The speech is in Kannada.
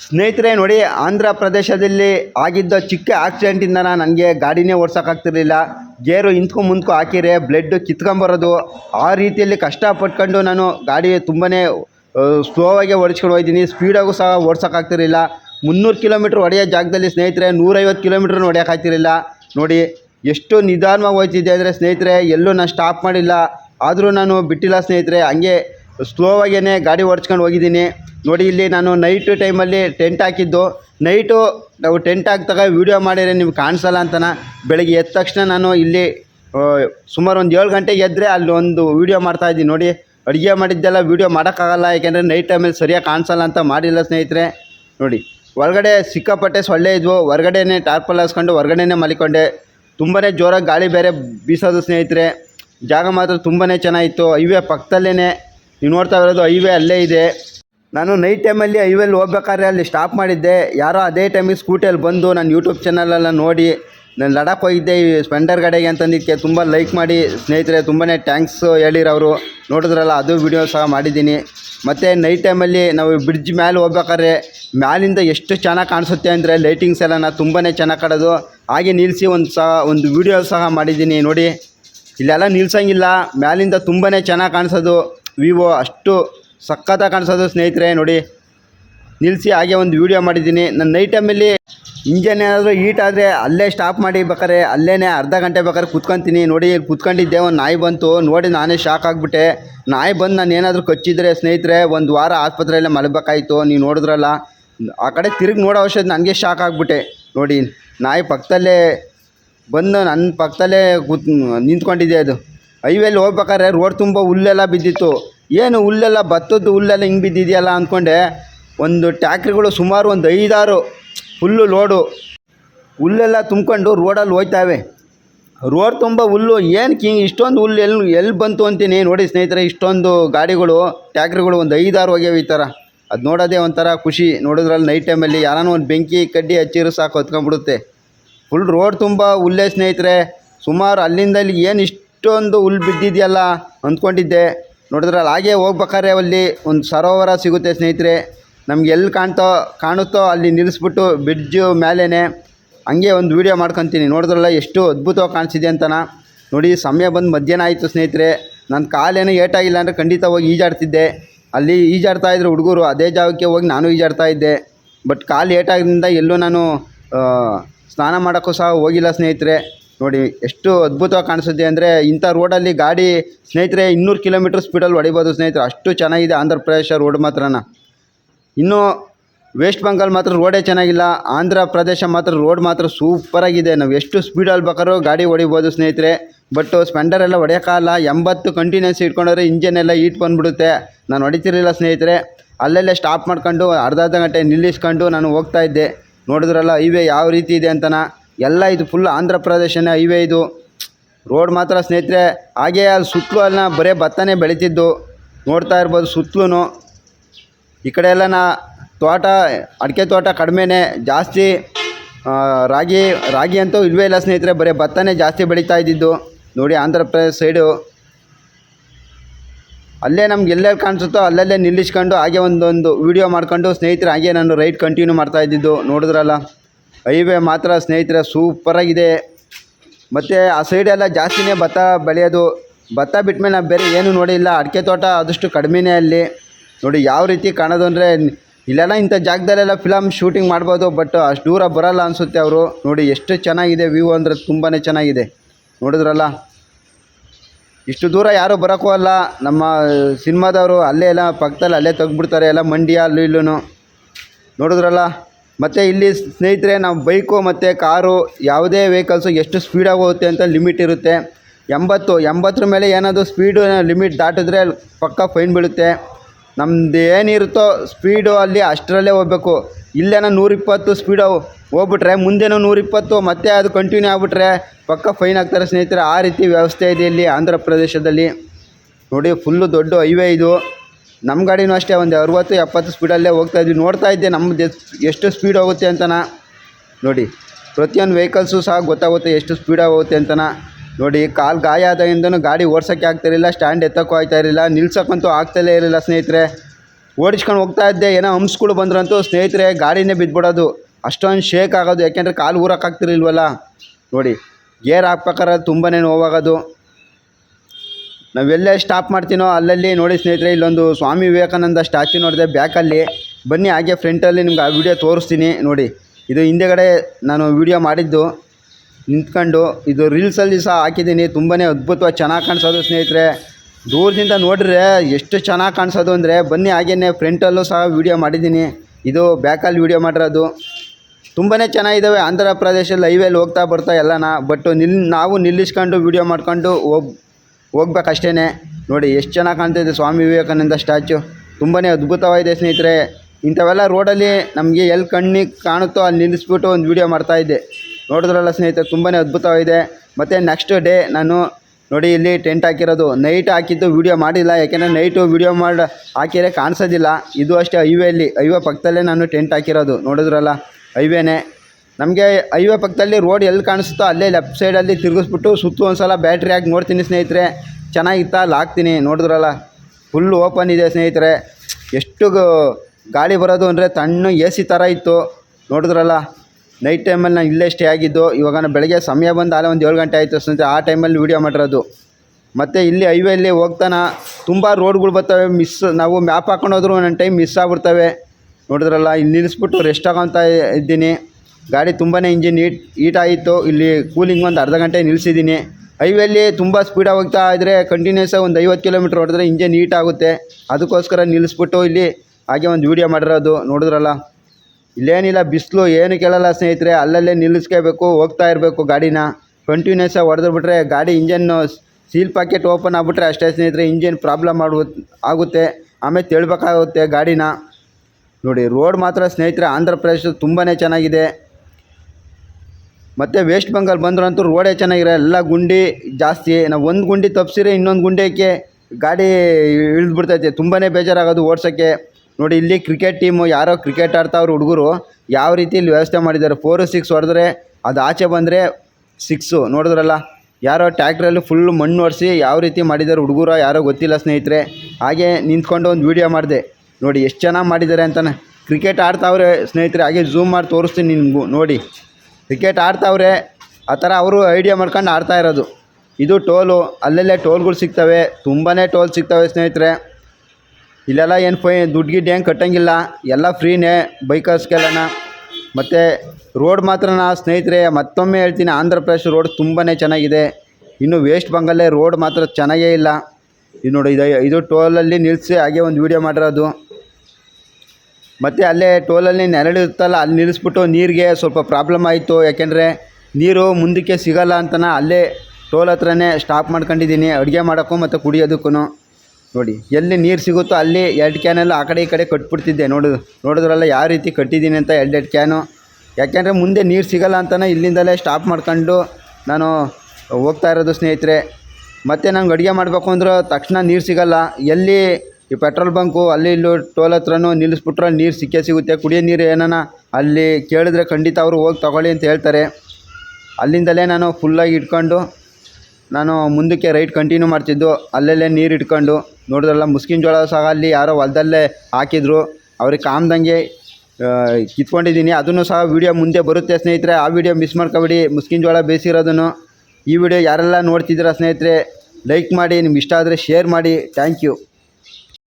ಸ್ನೇಹಿತರೆ ನೋಡಿ, ಆಂಧ್ರ ಪ್ರದೇಶದಲ್ಲಿ ಆಗಿದ್ದ ಚಿಕ್ಕ ಆಕ್ಸಿಡೆಂಟಿಂದ ನನಗೆ ಗಾಡಿನೇ ಓಡ್ಸೋಕ್ಕಾಗ್ತಿರ್ಲಿಲ್ಲ. ಗೇರು ಇಂತ್ಕೊ ಮುಂದ್ಕೊ ಹಾಕಿರೆ ಬ್ಲಡ್ ಕಿತ್ಕೊಂಬರೋದು. ಆ ರೀತಿಯಲ್ಲಿ ಕಷ್ಟಪಟ್ಕೊಂಡು ನಾನು ಗಾಡಿ ತುಂಬಾ ಸ್ಲೋವಾಗಿ ಓಡಿಸ್ಕೊಂಡು ಹೋಗಿದ್ದೀನಿ. ಸ್ಪೀಡಾಗೂ ಸಹ ಓಡ್ಸೋಕ್ಕಾಗ್ತಿರ್ಲಿಲ್ಲ. ಮುನ್ನೂರು ಕಿಲೋಮೀಟ್ರ್ ಹೊಡೆಯೋ ಜಾಗದಲ್ಲಿ ಸ್ನೇಹಿತರೆ ನೂರೈವತ್ತು ಕಿಲೋಮೀಟ್ರ್ ಹೊಡೆಯೋಕ್ಕಾಗ್ತಿರಲಿಲ್ಲ ನೋಡಿ, ಎಷ್ಟು ನಿಧಾನವಾಗಿ ಹೋಗ್ತಿದ್ದೆ ಅಂದರೆ ಸ್ನೇಹಿತರೆ, ಎಲ್ಲೂ ನಾನು ಸ್ಟಾಪ್ ಮಾಡಿಲ್ಲ. ಆದರೂ ನಾನು ಬಿಟ್ಟಿಲ್ಲ ಸ್ನೇಹಿತರೆ. ಹಂಗೆ ಸ್ಲೋವಾಗೇ ಗಾಡಿ ಓಡಿಸ್ಕೊಂಡು ಹೋಗಿದ್ದೀನಿ. ನೋಡಿ ಇಲ್ಲಿ ನಾನು ನೈಟ್ ಟೈಮಲ್ಲಿ ಟೆಂಟ್ ಹಾಕಿದ್ದು. ನೈಟು ನಾವು ಟೆಂಟ್ ಹಾಕಿದಾಗ ವೀಡಿಯೋ ಮಾಡಿದರೆ ನಿಮ್ಗೆ ಕಾಣಿಸಲ್ಲ ಅಂತನ. ಬೆಳಗ್ಗೆ ಎದ್ದ ತಕ್ಷಣ ನಾನು ಇಲ್ಲಿ ಸುಮಾರು ಒಂದು ಏಳು ಗಂಟೆಗೆ ಎದ್ದರೆ ಅಲ್ಲಿ ಒಂದು ವೀಡಿಯೋ ಮಾಡ್ತಾಯಿದ್ದೀನಿ ನೋಡಿ, ಅಡುಗೆ ಮಾಡಿದ್ದೆಲ್ಲ ವೀಡಿಯೋ ಮಾಡೋಕ್ಕಾಗಲ್ಲ, ಯಾಕೆಂದರೆ ನೈಟ್ ಟೈಮಲ್ಲಿ ಸರಿಯಾಗಿ ಕಾಣಿಸಲ್ಲ ಅಂತ ಮಾಡಿಲ್ಲ ಸ್ನೇಹಿತರೆ. ನೋಡಿ ಹೊರಗಡೆ ಸಿಕ್ಕಾಪಟ್ಟೆ ಸೊಳ್ಳೆ ಇದ್ವು. ಹೊರಗಡೆನೇ ಟಾರ್ಪಲ್ ಹಾಸ್ಕೊಂಡು ಹೊರಗಡೆನೇ ಮಲಿಕೊಂಡೆ. ತುಂಬಾ ಜೋರಾಗಿ ಗಾಳಿ ಬೇರೆ ಬೀಸೋದು ಸ್ನೇಹಿತರೆ. ಜಾಗ ಮಾತ್ರ ತುಂಬಾ ಚೆನ್ನಾಗಿತ್ತು. ಹೈವೇ ಪಕ್ಕದಲ್ಲೇ ನೀವು ನೋಡ್ತಾ ಇರೋದು ಹೈವೇ ಅಲ್ಲೇ ಇದೆ. ನಾನು ನೈಟ್ ಟೈಮಲ್ಲಿ ಹೈವೇಲಿ ಹೋಗ್ಬೇಕಾದ್ರೆ ಅಲ್ಲಿ ಸ್ಟಾಪ್ ಮಾಡಿದ್ದೆ. ಯಾರೋ ಅದೇ ಟೈಮಿಗೆ ಸ್ಕೂಟಿಯಲ್ಲಿ ಬಂದು ನಾನು ಯೂಟ್ಯೂಬ್ ಚಾನಲೆಲ್ಲ ನೋಡಿ, ನಾನು ಲಡಾಖ್ ಹೋಗಿದ್ದೆ, ಈ ಸ್ಪೆಂಡರ್ ಗಾಡಿಗೆ ಅಂತಂದಿದ್ದಕ್ಕೆ ತುಂಬ ಲೈಕ್ ಮಾಡಿ. ಸ್ನೇಹಿತರೆ ತುಂಬಾ ಟ್ಯಾಂಕ್ಸ್ ಹೇಳಿರವರು. ನೋಡಿದ್ರಲ್ಲ, ಅದು ವಿಡಿಯೋ ಸಹ ಮಾಡಿದ್ದೀನಿ. ಮತ್ತು ನೈಟ್ ಟೈಮಲ್ಲಿ ನಾವು ಬ್ರಿಡ್ಜ್ ಮೇಲೆ ಹೋಗ್ಬೇಕಾದ್ರೆ ಮ್ಯಾಲಿಂದ ಎಷ್ಟು ಚೆನ್ನಾಗಿ ಕಾಣಿಸುತ್ತೆ ಅಂದರೆ ಲೈಟಿಂಗ್ಸ್ ಎಲ್ಲ ನಾನು ತುಂಬಾ ಚೆನ್ನಾಗಿ ಕಾಣೋದು. ಹಾಗೆ ನಿಲ್ಲಿಸಿ ಒಂದು ಸಹ, ಒಂದು ವಿಡಿಯೋ ಸಹ ಮಾಡಿದ್ದೀನಿ, ನೋಡಿ. ಇಲ್ಲೆಲ್ಲ ನಿಲ್ಸಂಗಿಲ್ಲ. ಮ್ಯಾಲಿಂದ ತುಂಬಾ ಚೆನ್ನಾಗಿ ಕಾಣಿಸೋದು. ವಿವೋ ಅಷ್ಟು ಸಖತ್ತಾಗಿ ಕಾಣಿಸೋದು ಸ್ನೇಹಿತರೆ, ನೋಡಿ. ನಿಲ್ಲಿಸಿ ಹಾಗೆ ಒಂದು ವೀಡಿಯೋ ಮಾಡಿದ್ದೀನಿ. ನನ್ನ ನೈಟ್ ಟೈಮಲ್ಲಿ ಇಂಜನ್ ಏನಾದರೂ ಹೀಟ್ ಆದರೆ ಅಲ್ಲೇ ಸ್ಟಾಪ್ ಮಾಡಿ ಬೇಕಾದ್ರೆ ಅಲ್ಲೇ ಅರ್ಧ ಗಂಟೆ ಬೇಕಾದ್ರೆ ಕುತ್ಕೊತೀನಿ. ನೋಡಿ ಕುತ್ಕೊಂಡಿದ್ದೆ, ಒಂದು ನಾಯಿ ಬಂತು. ನೋಡಿ, ನಾನೇ ಶಾಕ್ ಆಗಿಬಿಟ್ಟೆ. ನಾಯಿ ಬಂದು ನಾನು ಏನಾದರೂ ಕಚ್ಚಿದ್ರೆ ಸ್ನೇಹಿತರೆ, ಒಂದು ವಾರ ಆಸ್ಪತ್ರೆಯಲ್ಲೇ ಮಲಬೇಕಾಯಿತು. ನೀವು ನೋಡಿದ್ರಲ್ಲ. ಆ ಕಡೆ ತಿರುಗಿ ನೋಡೋ ಔಷಧ ನನಗೆ ಶಾಕ್ ಆಗಿಬಿಟ್ಟೆ. ನೋಡಿ, ನಾಯಿ ಪಕ್ಕದಲ್ಲೇ ಬಂದು ನನ್ನ ಪಕ್ಕದಲ್ಲೇ ಕೂತ್ ನಿಂತ್ಕೊಂಡಿದೆ ಅದು. ಹೈವೇಲಿ ಹೋಗ್ಬೇಕಾದ್ರೆ ರೋಡ್ ತುಂಬ ಹುಲ್ಲೆಲ್ಲ ಬಿದ್ದಿತ್ತು. ಏನು ಹುಲ್ಲೆಲ್ಲ ಭತ್ತದ್ದು ಹುಲ್ಲೆಲ್ಲ ಹಿಂಗೆ ಬಿದ್ದಿದೆಯಲ್ಲ ಅಂದ್ಕೊಂಡೆ. ಒಂದು ಟ್ಯಾಕ್ರಿಗಳು ಸುಮಾರು ಒಂದು ಐದಾರು ಹುಲ್ಲು ಲೋಡು ಹುಲ್ಲೆಲ್ಲ ತುಂಬ್ಕೊಂಡು ರೋಡಲ್ಲಿ ಹೋಯ್ತಾವೆ. ರೋಡ್ ತುಂಬ ಹುಲ್ಲು. ಏನಕ್ಕೆ ಹಿಂಗೆ ಇಷ್ಟೊಂದು ಹುಲ್ಲು ಎಲ್ಲಿ ಎಲ್ಲಿ ಬಂತು ಅಂತೀನಿ ನೋಡಿ ಸ್ನೇಹಿತರೆ, ಇಷ್ಟೊಂದು ಗಾಡಿಗಳು ಟ್ಯಾಕ್ರಿಗಳು ಒಂದು ಐದಾರು ಹೋಗ್ಯಾವ ಈ ಥರ. ಅದು ನೋಡೋದೇ ಒಂಥರ ಖುಷಿ. ನೋಡಿದ್ರಲ್ಲಿ ನೈಟ್ ಟೈಮಲ್ಲಿ ಯಾರಾನೋ ಒಂದು ಬೆಂಕಿ ಕಡ್ಡಿ ಹಚ್ಚಿರು ಸಾಕು ಹೊತ್ಕೊಂಡ್ಬಿಡುತ್ತೆ ಫುಲ್ ರೋಡ್ ತುಂಬ ಹುಲ್ಲೇ ಸ್ನೇಹಿತರೆ. ಸುಮಾರು ಅಲ್ಲಿಂದ ಏನು ಇಷ್ಟೊಂದು ಹುಲ್ಲು ಬಿದ್ದಿದೆಯಲ್ಲ ಅಂದ್ಕೊಂಡಿದ್ದೆ. ನೋಡಿದ್ರಲ್ಲ ಹಾಗೆ ಹೋಗ್ಬೇಕಾದ್ರೆ ಅಲ್ಲಿ ಒಂದು ಸರೋವರ ಸಿಗುತ್ತೆ ಸ್ನೇಹಿತರೆ. ನಮ್ಗೆ ಎಲ್ಲಿ ಕಾಣ್ತೋ, ಕಾಣುತ್ತೋ ಅಲ್ಲಿ ನಿಲ್ಲಿಸ್ಬಿಟ್ಟು ಬ್ರಿಡ್ಜು ಮೇಲೇ ಹಂಗೆ ಒಂದು ವೀಡಿಯೋ ಮಾಡ್ಕೊತೀನಿ. ನೋಡಿದ್ರಲ್ಲ ಎಷ್ಟು ಅದ್ಭುತವಾಗಿ ಕಾಣಿಸಿದೆ ಅಂತನ. ನೋಡಿ, ಸಮಯ ಬಂದು ಮಧ್ಯಾಹ್ನ ಆಯಿತು ಸ್ನೇಹಿತರೆ. ನನ್ನ ಕಾಲೇನೂ ಏಟಾಗಿಲ್ಲ ಅಂದರೆ ಖಂಡಿತ ಹೋಗಿ ಈಜಾಡ್ತಿದ್ದೆ. ಅಲ್ಲಿ ಈಜಾಡ್ತಾ ಇದ್ರು ಹುಡುಗರು, ಅದೇ ಜಾಗಕ್ಕೆ ಹೋಗಿ ನಾನು ಈಜಾಡ್ತಾ ಇದ್ದೆ. ಬಟ್ ಕಾಲು ಏಟಾಗಿದ್ದರಿಂದ ಎಲ್ಲೂ ನಾನು ಸ್ನಾನ ಮಾಡೋಕ್ಕೂ ಸಹ ಹೋಗಿಲ್ಲ ಸ್ನೇಹಿತರೆ. ನೋಡಿ, ಎಷ್ಟು ಅದ್ಭುತವಾಗಿ ಕಾಣಿಸುತ್ತೆ ಅಂದರೆ ಇಂಥ ರೋಡಲ್ಲಿ ಗಾಡಿ ಸ್ನೇಹಿತರೆ ಇನ್ನೂರು ಕಿಲೋಮೀಟ್ರ್ ಸ್ಪೀಡಲ್ಲಿ ಹೊಡಿಬೋದು ಸ್ನೇಹಿತರೆ. ಅಷ್ಟು ಚೆನ್ನಾಗಿದೆ ಆಂಧ್ರ ಪ್ರದೇಶ ರೋಡ್ ಮಾತ್ರನ. ಇನ್ನು ವೆಸ್ಟ್ ಬೆಂಗಾಲ್ ಮಾತ್ರ ರೋಡೇ ಚೆನ್ನಾಗಿಲ್ಲ. ಆಂಧ್ರ ಪ್ರದೇಶ ಮಾತ್ರ ರೋಡ್ ಮಾತ್ರ ಸೂಪರಾಗಿದೆ ನಾವು ಎಷ್ಟು ಸ್ಪೀಡಲ್ಲಿ ಬೇಕಾದ್ರೂ ಗಾಡಿ ಹೊಡಿಬೋದು ಸ್ನೇಹಿತರೆ. ಬಟ್ ಸ್ಪೆಂಡರ್ ಎಲ್ಲ ಹೊಡೆಯೋಕ್ಕಾಗಲ್ಲ ಎಂಬತ್ತು ಕಂಟಿನ್ಯೂಸ್ ಇಟ್ಕೊಂಡ್ರೆ ಇಂಜನ್ ಎಲ್ಲ ಈಟ್ ಬಂದುಬಿಡುತ್ತೆ. ನಾನು ಹೊಡಿತಿರಲಿಲ್ಲ ಸ್ನೇಹಿತರೆ. ಅಲ್ಲಲ್ಲೇ ಸ್ಟಾಪ್ ಮಾಡ್ಕೊಂಡು ಅರ್ಧ ಅರ್ಧ ಗಂಟೆ ನಿಲ್ಲಿಸ್ಕೊಂಡು ನಾನು ಹೋಗ್ತಾ ಇದ್ದೆ. ನೋಡಿದ್ರಲ್ಲ ಹೈವೇ ಯಾವ ರೀತಿ ಇದೆ ಅಂತನ. ಎಲ್ಲ ಇದು ಫುಲ್ ಆಂಧ್ರ ಪ್ರದೇಶನೇ ಹೈವೇ ಇದು. ರೋಡ್ ಮಾತ್ರ ಸ್ನೇಹಿತರೆ, ಹಾಗೆ ಅಲ್ಲಿ ಸುತ್ತಲೂ ಅಲ್ಲ ಬರೀ ಭತ್ತನೇ ಬೆಳೀತಿದ್ದು. ನೋಡ್ತಾ ಇರ್ಬೋದು ಸುತ್ತಲೂ ಈ ಕಡೆ ಎಲ್ಲ ನಾ ತೋಟ, ಅಡಿಕೆ ತೋಟ ಕಡಿಮೆನೇ ಜಾಸ್ತಿ ರಾಗಿ ರಾಗಿ ಅಂತೂ ಇಲ್ವೇ ಇಲ್ಲ ಸ್ನೇಹಿತರೆ, ಬರೀ ಭತ್ತನೇ ಜಾಸ್ತಿ ಬೆಳೀತಾ ಇದ್ದಿದ್ದು. ನೋಡಿ ಆಂಧ್ರ ಪ್ರದೇಶ ಸೈಡು ಅಲ್ಲೇ ನಮ್ಗೆ ಎಲ್ಲೆಲ್ಲಿ ಕಾಣಿಸುತ್ತೋ ಅಲ್ಲಲ್ಲೇ ನಿಲ್ಲಿಸ್ಕೊಂಡು ಹಾಗೆ ಒಂದೊಂದು ವೀಡಿಯೋ ಮಾಡ್ಕೊಂಡು ಸ್ನೇಹಿತರೆ, ಹಾಗೆ ನಾನು ರೈಡ್ ಕಂಟಿನ್ಯೂ ಮಾಡ್ತಾ ಇದ್ದಿದ್ದು. ನೋಡಿದ್ರಲ್ಲ? ಹೈವೇ ಮಾತ್ರ ಸ್ನೇಹಿತರೆ ಸೂಪರಾಗಿದೆ ಮತ್ತು ಆ ಸೈಡೆಲ್ಲ ಜಾಸ್ತಿನೇ ಭತ್ತ ಬೆಳೆಯೋದು. ಭತ್ತ ಬಿಟ್ಮೇಲೆ ನಾವು ಬೇರೆ ಏನೂ ನೋಡಿಲ್ಲ. ಅಡಿಕೆ ತೋಟ ಆದಷ್ಟು ಕಡಿಮೆನೇ ಅಲ್ಲಿ. ನೋಡಿ ಯಾವ ರೀತಿ ಕಾಣೋದು ಅಂದರೆ ಇಲ್ಲೆಲ್ಲ ಇಂಥ ಜಾಗದಲ್ಲೆಲ್ಲ ಫಿಲಮ್ ಶೂಟಿಂಗ್ ಮಾಡ್ಬೋದು ಬಟ್ ಅಷ್ಟು ದೂರ ಬರಲ್ಲ ಅನಿಸುತ್ತೆ ಅವರು. ನೋಡಿ ಎಷ್ಟು ಚೆನ್ನಾಗಿದೆ ವ್ಯೂ ಅಂದರೆ ತುಂಬಾ ಚೆನ್ನಾಗಿದೆ. ನೋಡಿದ್ರಲ್ಲ? ಇಷ್ಟು ದೂರ ಯಾರೂ ಬರೋಕ್ಕೂ ಅಲ್ಲ. ನಮ್ಮ ಸಿನಿಮಾದವರು ಅಲ್ಲೇ ಎಲ್ಲ ಪಕ್ಕದಲ್ಲಿ ಅಲ್ಲೇ ತೆಗ್ದುಬಿಡ್ತಾರೆ. ಎಲ್ಲ ಮಂಡ್ಯ, ಅಲ್ಲೂ ಇಲ್ಲೂ ನೋಡಿದ್ರಲ್ಲ? ಮತ್ತು ಇಲ್ಲಿ ಸ್ನೇಹಿತರೆ, ನಾವು ಬೈಕು ಮತ್ತು ಕಾರು ಯಾವುದೇ ವೆಹಿಕಲ್ಸು ಎಷ್ಟು ಸ್ಪೀಡಾಗಿ ಹೋಗುತ್ತೆ ಅಂತ ಲಿಮಿಟ್ ಇರುತ್ತೆ. ಎಂಬತ್ತು, ಎಂಬತ್ತರ ಮೇಲೆ ಏನಾದರೂ ಸ್ಪೀಡು ಲಿಮಿಟ್ ದಾಟಿದ್ರೆ ಪಕ್ಕ ಫೈನ್ ಬೀಳುತ್ತೆ. ನಮ್ದು ಏನಿರುತ್ತೋ ಸ್ಪೀಡು ಅಲ್ಲಿ ಅಷ್ಟರಲ್ಲೇ ಹೋಗ್ಬೇಕು. ಇಲ್ಲೇನೋ ನೂರಿಪ್ಪತ್ತು ಸ್ಪೀಡು ಹೋಗ್ಬಿಟ್ರೆ ಮುಂದೇನೋ ನೂರಿಪ್ಪತ್ತು, ಮತ್ತೆ ಅದು ಕಂಟಿನ್ಯೂ ಆಗಿಬಿಟ್ರೆ ಪಕ್ಕ ಫೈನ್ ಹಾಕ್ತಾರೆ ಸ್ನೇಹಿತರೆ. ಆ ರೀತಿ ವ್ಯವಸ್ಥೆ ಇದೆ ಇಲ್ಲಿ ಆಂಧ್ರ ಪ್ರದೇಶದಲ್ಲಿ. ನೋಡಿ ಫುಲ್ಲು ದೊಡ್ಡ ಹೈವೇ ಇದು. ನಮ್ಮ ಗಾಡಿನೂ ಅಷ್ಟೇ, ಒಂದು ಅರುವತ್ತು, ಎಪ್ಪತ್ತು ಸ್ಪೀಡಲ್ಲೇ ಹೋಗ್ತಾ ಇದ್ವಿ. ನೋಡ್ತಾ ಇದ್ದೆ ನಮ್ಮದು ಎಷ್ಟು ಸ್ಪೀಡ್ ಹೋಗುತ್ತೆ ಅಂತನ. ನೋಡಿ, ಪ್ರತಿಯೊಂದು ವೆಹಿಕಲ್ಸು ಸಹ ಗೊತ್ತಾಗುತ್ತೆ ಎಷ್ಟು ಸ್ಪೀಡ್ ಹೋಗುತ್ತೆ ಅಂತನ. ನೋಡಿ, ಕಾಲು ಗಾಯ ಆದಾಗಿಂದನೂ ಗಾಡಿ ಓಡ್ಸೋಕ್ಕೆ ಆಗ್ತಾಯಿರಲಿಲ್ಲ ಸ್ಟ್ಯಾಂಡ್ ಎತ್ತಕ್ಕೂ ಆಗ್ತಾ ಇರಲಿಲ್ಲ, ನಿಲ್ಸೋಕ್ಕಂತೂ ಆಗ್ತಲೇ ಇರಲಿಲ್ಲ ಸ್ನೇಹಿತರೆ. ಓಡಿಸ್ಕೊಂಡು ಹೋಗ್ತಾ ಇದ್ದೆ, ಏನೋ ಹಂಸ್ಗಳು ಬಂದ್ರಂತೂ ಸ್ನೇಹಿತರೆ, ಗಾಡಿನೇ ಬಿದ್ದುಬಿಡೋದು ಅಷ್ಟೊಂದು ಶೇಕ್ ಆಗೋದು, ಯಾಕೆಂದರೆ ಕಾಲು ಊರಕ್ಕಾಗ್ತಿರ್ಲಿಲ್ವಲ್ಲ ನೋಡಿ ಗೇರ್ ಹಾಕ್ಬೇಕಾದ್ರೆ ತುಂಬನೇ ನೋವಾಗೋದು. ನಾವೆಲ್ಲೇ ಸ್ಟಾಪ್ ಮಾಡ್ತೀನೋ ಅಲ್ಲಲ್ಲಿ ನೋಡಿ ಸ್ನೇಹಿತರೆ, ಇಲ್ಲೊಂದು ಸ್ವಾಮಿ ವಿವೇಕಾನಂದ ಸ್ಟ್ಯಾಚ್ಯೂ ನೋಡಿದೆ, ಬ್ಯಾಕಲ್ಲಿ. ಬನ್ನಿ ಹಾಗೆ ಫ್ರಂಟಲ್ಲಿ ನಿಮ್ಗೆ ಆ ವಿಡಿಯೋ ತೋರಿಸ್ತೀನಿ, ನೋಡಿ. ಇದು ಹಿಂದೆಗಡೆ ನಾನು ವಿಡಿಯೋ ಮಾಡಿದ್ದು, ನಿಂತ್ಕೊಂಡು. ಇದು ರೀಲ್ಸಲ್ಲಿ ಸಹ ಹಾಕಿದ್ದೀನಿ ತುಂಬಾ ಅದ್ಭುತವಾಗಿ ಚೆನ್ನಾಗಿ ಕಾಣಿಸೋದು ಸ್ನೇಹಿತರೆ. ದೂರದಿಂದ ನೋಡಿದ್ರೆ ಎಷ್ಟು ಚೆನ್ನಾಗಿ ಕಾಣಿಸೋದು ಅಂದರೆ, ಬನ್ನಿ ಹಾಗೇ ಫ್ರಂಟಲ್ಲೂ ಸಹ ವಿಡಿಯೋ ಮಾಡಿದ್ದೀನಿ. ಇದು ಬ್ಯಾಕಲ್ಲಿ ವಿಡಿಯೋ ಮಾಡಿರೋದು. ತುಂಬಾ ಚೆನ್ನಾಗಿದ್ದಾವೆ ಆಂಧ್ರ ಪ್ರದೇಶದಲ್ಲಿ ಹೈವೇಲಿ ಹೋಗ್ತಾ ಬರ್ತಾ ಎಲ್ಲನ. ಬಟ್ ನಿಲ್, ನಾವು ನಿಲ್ಲಿಸ್ಕೊಂಡು ವಿಡಿಯೋ ಮಾಡ್ಕೊಂಡು ಹೋಗ್ ಹೋಗ್ಬೇಕಷ್ಟೇ ನೋಡಿ, ಎಷ್ಟು ಚೆನ್ನಾಗಿ ಕಾಣ್ತಿದೆ ಸ್ವಾಮಿ ವಿವೇಕಾನಂದ ಸ್ಟ್ಯಾಚು ತುಂಬಾ ಅದ್ಭುತವಾಗಿದೆ ಸ್ನೇಹಿತರೆ. ಇಂಥವೆಲ್ಲ ರೋಡಲ್ಲಿ ನಮಗೆ ಎಲ್ಲಿ ಕಣ್ಣಿಗೆ ಕಾಣುತ್ತೋ ಅಲ್ಲಿ ನಿಲ್ಲಿಸ್ಬಿಟ್ಟು ಒಂದು ವೀಡಿಯೋ ಮಾಡ್ತಾಯಿದ್ದೆ ನೋಡಿದ್ರಲ್ಲ ಸ್ನೇಹಿತರೆ ತುಂಬಾ ಅದ್ಭುತವಾಗಿದೆ. ಮತ್ತು ನೆಕ್ಸ್ಟ್ ಡೇ ನಾನು ನೋಡಿ, ಇಲ್ಲಿ ಟೆಂಟ್ ಹಾಕಿರೋದು. ನೈಟ್ ಹಾಕಿದ್ದು ವೀಡಿಯೋ ಮಾಡಿಲ್ಲ. ಯಾಕೆಂದರೆ ನೈಟು ವೀಡಿಯೋ ಮಾಡಿ, ಹಾಕಿದ್ರೆ ಕಾಣಿಸೋದಿಲ್ಲ. ಇದು ಅಷ್ಟೇ ಹೈವೇಲಿ ಹೈವೇ ಪಕ್ಕದಲ್ಲೇ ನಾನು ಟೆಂಟ್ ಹಾಕಿರೋದು. ನೋಡಿದ್ರಲ್ಲ? ಹೈವೇನೇ ನಮಗೆ ಹೈವೇ ಪಕ್ಕದಲ್ಲಿ ರೋಡ್ ಎಲ್ಲಿ ಕಾಣಿಸುತ್ತೋ ಅಲ್ಲೇ ಲೆಫ್ಟ್ ಸೈಡಲ್ಲಿ ತಿರುಗಿಸ್ಬಿಟ್ಟು ಸುತ್ತು ಒಂದು ಸಲ ಬ್ಯಾಟ್ರಿ ಹಾಕಿ ನೋಡ್ತೀನಿ ಸ್ನೇಹಿತರೆ. ಚೆನ್ನಾಗಿತ್ತಾ? ಅಲ್ಲಿ ಹಾಕ್ತೀನಿ ನೋಡಿದ್ರಲ್ಲ? ಫುಲ್ ಓಪನ್ ಇದೆ ಸ್ನೇಹಿತರೆ. ಎಷ್ಟು ಗಾಳಿ ಬರೋದು ಅಂದರೆ ತಣ್ಣು ಎ ಸಿ ಥರ ಇತ್ತು. ನೋಡಿದ್ರಲ್ಲ? ನೈಟ್ ಟೈಮಲ್ಲಿ ನಾನು ಇಲ್ಲೇ ಸ್ಟೇ ಆಗಿದ್ದು. ಇವಾಗ ನಾನು ಬೆಳಗ್ಗೆ ಸಮಯ ಬಂದು ಆಲೆ ಒಂದು ಏಳು ಗಂಟೆ ಆಯಿತು ಸ್ನೇಹಿತರೆ. ಆ ಟೈಮಲ್ಲಿ ವೀಡಿಯೋ ಮಾಡಿರೋದು. ಮತ್ತು ಇಲ್ಲಿ ಹೈವೇಲಿ ಹೋಗ್ತಾನೆ. ತುಂಬ ರೋಡ್ಗಳು ಬರ್ತವೆ. ಮಿಸ್ ನಾವು ಮ್ಯಾಪ್ ಹಾಕೊಂಡು ಒಂದೊಂದು ಟೈಮ್ ಮಿಸ್ ಆಗ್ಬಿಡ್ತವೆ. ನೋಡಿದ್ರಲ್ಲ? ಇಲ್ಲಿ ನಿಲ್ಲಿಸ್ಬಿಟ್ಟು ರೆಸ್ಟ್ ಆಗೋಂತ ಇದ್ದೀನಿ. ಗಾಡಿ ತುಂಬಾ ಇಂಜಿನ್ ಹೀಟ್ ಹೀಟ್ ಆಯಿತು ಇಲ್ಲಿ ಕೂಲಿಂಗ್ ಒಂದು ಅರ್ಧ ಗಂಟೆ ನಿಲ್ಲಿಸಿದ್ದೀನಿ ಹೈವೇಲಿ ತುಂಬ ಸ್ಪೀಡಾಗಿ ಹೋಗ್ತಾ ಇದ್ದರೆ ಕಂಟಿನ್ಯೂಸ್ ಒಂದು ಐವತ್ತು ಕಿಲೋಮೀಟ್ರ್ ಹೊಡೆದ್ರೆ ಇಂಜಿನ್ ಹೀಟ್ ಆಗುತ್ತೆ. ಅದಕ್ಕೋಸ್ಕರ ನಿಲ್ಲಿಸ್ಬಿಟ್ಟು ಇಲ್ಲಿ ಹಾಗೆ ಒಂದು ವೀಡಿಯೋ ಮಾಡಿರೋದು. ನೋಡಿದ್ರಲ್ಲ? ಇಲ್ಲೇನಿಲ್ಲ, ಬಿಸಿಲು ಏನು ಕೇಳಲ್ಲ ಸ್ನೇಹಿತರೆ. ಅಲ್ಲಲ್ಲೇ ನಿಲ್ಲಿಸ್ಕೋಬೇಕು, ಹೋಗ್ತಾ ಇರಬೇಕು ಗಾಡಿನ. ಕಂಟಿನ್ಯೂಸಾಗಿ ಹೊಡೆದ್ಬಿಟ್ರೆ ಹೊಡೆದು ಬಿಟ್ರೆ ಗಾಡಿ ಇಂಜನ್ನು ಸೀಲ್ ಪ್ಯಾಕೆಟ್ ಓಪನ್ ಆಗಿಬಿಟ್ರೆ ಅಷ್ಟೇ ಸ್ನೇಹಿತರೆ ಇಂಜಿನ್ ಪ್ರಾಬ್ಲಮ್ ಆಗುವ ಆಗುತ್ತೆ. ಆಮೇಲೆ ತಿಳ್ಬೇಕಾಗುತ್ತೆ ಗಾಡಿನ. ನೋಡಿ ರೋಡ್ ಮಾತ್ರ ಸ್ನೇಹಿತರೆ, ಆಂಧ್ರ ಪ್ರದೇಶ ತುಂಬಾ ಚೆನ್ನಾಗಿದೆ. ಮತ್ತು ವೆಸ್ಟ್ ಬೆಂಗಾಲ್ ಬಂದ್ರಂತೂ ರೋಡೇ ಚೆನ್ನಾಗಿರೋ ಎಲ್ಲ ಗುಂಡಿ ಜಾಸ್ತಿ. ನಾವು ಒಂದು ಗುಂಡಿ ತಪ್ಸಿರೆ ಇನ್ನೊಂದು ಗುಂಡಿಗೆ ಗಾಡಿ ಇಳಿದು ಬಿಡ್ತೈತೆ. ತುಂಬಾ ಬೇಜಾರಾಗೋದು ಓಡ್ಸೋಕ್ಕೆ ನೋಡಿ, ಇಲ್ಲಿ ಕ್ರಿಕೆಟ್ ಟೀಮು ಯಾರೋ ಕ್ರಿಕೆಟ್ ಆಡ್ತಾವ್ರು ಹುಡುಗರು, ಯಾವ ರೀತಿ ಇಲ್ಲಿ ವ್ಯವಸ್ಥೆ ಮಾಡಿದ್ದಾರೆ. ಫೋರು ಸಿಕ್ಸ್ ಹೊಡೆದ್ರೆ, ಅದು ಆಚೆ ಬಂದರೆ ಸಿಕ್ಸು ನೋಡಿದ್ರಲ್ಲ, ಯಾರೋ ಟ್ಯಾಕ್ಟ್ರಲ್ಲಿ ಫುಲ್ ಮಣ್ಣು ಒರೆಸಿ ಯಾವ ರೀತಿ ಮಾಡಿದ್ದಾರೆ ಹುಡುಗರು, ಯಾರೋ ಗೊತ್ತಿಲ್ಲ ಸ್ನೇಹಿತರೆ. ಹಾಗೆ ನಿಂತ್ಕೊಂಡು ಒಂದು ವೀಡಿಯೋ ಮಾಡಿದೆ. ನೋಡಿ, ಎಷ್ಟು ಚೆನ್ನಾಗಿ ಮಾಡಿದ್ದಾರೆ ಅಂತಾನೆ. ಕ್ರಿಕೆಟ್ ಆಡ್ತಾವ್ರೆ ಸ್ನೇಹಿತರೆ, ಹಾಗೆ ಝೂಮ್ ಮಾಡಿ ತೋರಿಸ್ತೀನಿ ನಿಮಗೂ. ನೋಡಿ. ಕ್ರಿಕೆಟ್ ಆಡ್ತಾವ್ರೆ, ಆ ಥರ ಅವರು ಐಡಿಯಾ ಮಾಡ್ಕೊಂಡು ಆಡ್ತಾ ಇರೋದು. ಇದು ಟೋಲು, ಅಲ್ಲಲ್ಲೇ ಟೋಲ್ಗಳು ಸಿಗ್ತವೆ ತುಂಬಾ ಟೋಲ್ ಸಿಗ್ತವೆ ಸ್ನೇಹಿತರೆ. ಇಲ್ಲೆಲ್ಲ ಏನು ಫೈ, ದುಡ್ಡು ಗಿಡ್ಡು ಏನು ಕಟ್ಟಂಗಿಲ್ಲ, ಎಲ್ಲ ಫ್ರೀನೇ ಬೈಕರ್ಸ್ಗೆಲ್ಲನ ಮತ್ತು ರೋಡ್ ಮಾತ್ರ ಸ್ನೇಹಿತರೆ, ಮತ್ತೊಮ್ಮೆ ಹೇಳ್ತೀನಿ, ಆಂಧ್ರ ಪ್ರದೇಶ ರೋಡ್ ತುಂಬಾ ಚೆನ್ನಾಗಿದೆ. ಇನ್ನು ವೇಸ್ಟ್ ಬಂಗಲ್ಲೇ ರೋಡ್ ಮಾತ್ರ ಚೆನ್ನಾಗೇ ಇಲ್ಲ. ಇದು ನೋಡಿ, ಇದು ಇದು ಟೋಲಲ್ಲಿ ನಿಲ್ಲಿಸಿ ಹಾಗೆ ಒಂದು ವೀಡಿಯೋ ಮಾಡಿರೋದು. ಮತ್ತು ಅಲ್ಲೇ ಟೋಲಲ್ಲಿ ನೆರಳಿರುತ್ತಲ್ಲ ಅಲ್ಲಿ ನಿಲ್ಲಿಸ್ಬಿಟ್ಟು ನೀರಿಗೆ ಸ್ವಲ್ಪ ಪ್ರಾಬ್ಲಮ್ ಆಯಿತು. ಯಾಕೆಂದರೆ ನೀರು ಮುಂದಕ್ಕೆ ಸಿಗೋಲ್ಲ ಅಂತನ ಅಲ್ಲೇ ಟೋಲ್ ಹತ್ರನೇ ಸ್ಟಾಪ್ ಮಾಡ್ಕೊಂಡಿದ್ದೀನಿ. ಅಡುಗೆ ಮಾಡೋಕ್ಕೂ ಮತ್ತು ಕುಡಿಯೋದಕ್ಕೂ ನೋಡಿ, ಎಲ್ಲಿ ನೀರು ಸಿಗುತ್ತೋ ಅಲ್ಲಿ ಎರಡು ಕ್ಯಾನೆಲ್ಲ ಆ ಕಡೆ ಈ ಕಡೆ ಕಟ್ಬಿಡ್ತಿದ್ದೆ. ನೋಡು, ನೋಡಿದ್ರಲ್ಲ ಯಾವ ರೀತಿ ಕಟ್ಟಿದ್ದೀನಿ ಅಂತ ಎರಡೆರಡು ಕ್ಯಾನು ಯಾಕೆಂದರೆ ಮುಂದೆ ನೀರು ಸಿಗೋಲ್ಲ ಅಂತಲೇ ಇಲ್ಲಿಂದಲೇ ಸ್ಟಾಪ್ ಮಾಡ್ಕೊಂಡು ನಾನು ಹೋಗ್ತಾ ಇರೋದು ಸ್ನೇಹಿತರೆ. ಮತ್ತು ನಂಗೆ ಅಡುಗೆ ಮಾಡಬೇಕು ಅಂದ್ರೆ ತಕ್ಷಣ ನೀರು ಸಿಗೋಲ್ಲ. ಎಲ್ಲಿ ಈ ಪೆಟ್ರೋಲ್ ಬಂಕು ಅಲ್ಲಿ ಇಲ್ಲೂ ಟೋಲ್ ಹತ್ರನೂ ನಿಲ್ಲಿಸ್ಬಿಟ್ರೆ ನೀರು ಸಿಕ್ಕೇ ಸಿಗುತ್ತೆ. ಕುಡಿಯೋ ನೀರು ಏನಾನ ಅಲ್ಲಿ ಕೇಳಿದ್ರೆ ಖಂಡಿತ ಅವರು ಹೋಗಿ ತಗೊಳ್ಳಿ ಅಂತ ಹೇಳ್ತಾರೆ. ಅಲ್ಲಿಂದಲೇ ನಾನು ಫುಲ್ಲಾಗಿ ಇಟ್ಕೊಂಡು ನಾನು ಮುಂದಕ್ಕೆ ರೈಟ್ ಕಂಟಿನ್ಯೂ ಮಾಡ್ತಿದ್ದು. ಅಲ್ಲಲ್ಲೇ ನೀರು ಇಟ್ಕೊಂಡು ನೋಡಿದ್ರಲ್ಲ, ಮುಸ್ಕಿನ ಜೋಳ ಸಹ ಅಲ್ಲಿ ಯಾರೋ ಹೊಲದಲ್ಲೇ ಹಾಕಿದ್ರು. ಅವ್ರಿಗೆ ಕಾಮ್ದಂಗೆ ಕಿತ್ಕೊಂಡಿದ್ದೀನಿ. ಅದನ್ನು ಸಹ ವೀಡಿಯೋ ಮುಂದೆ ಬರುತ್ತೆ ಸ್ನೇಹಿತರೆ. ಆ ವಿಡಿಯೋ ಮಿಸ್ ಮಾಡ್ಕೊಬೇಡಿ. ಮುಸ್ಕಿನ ಜೋಳ ಬೇಯಿಸಿರೋದನ್ನು ಈ ವಿಡಿಯೋ ಯಾರೆಲ್ಲ ನೋಡ್ತಿದ್ದೀರಾ ಸ್ನೇಹಿತರೆ ಲೈಕ್ ಮಾಡಿ, ನಿಮ್ಗೆ ಇಷ್ಟ ಆದರೆ ಶೇರ್ ಮಾಡಿ. Thank you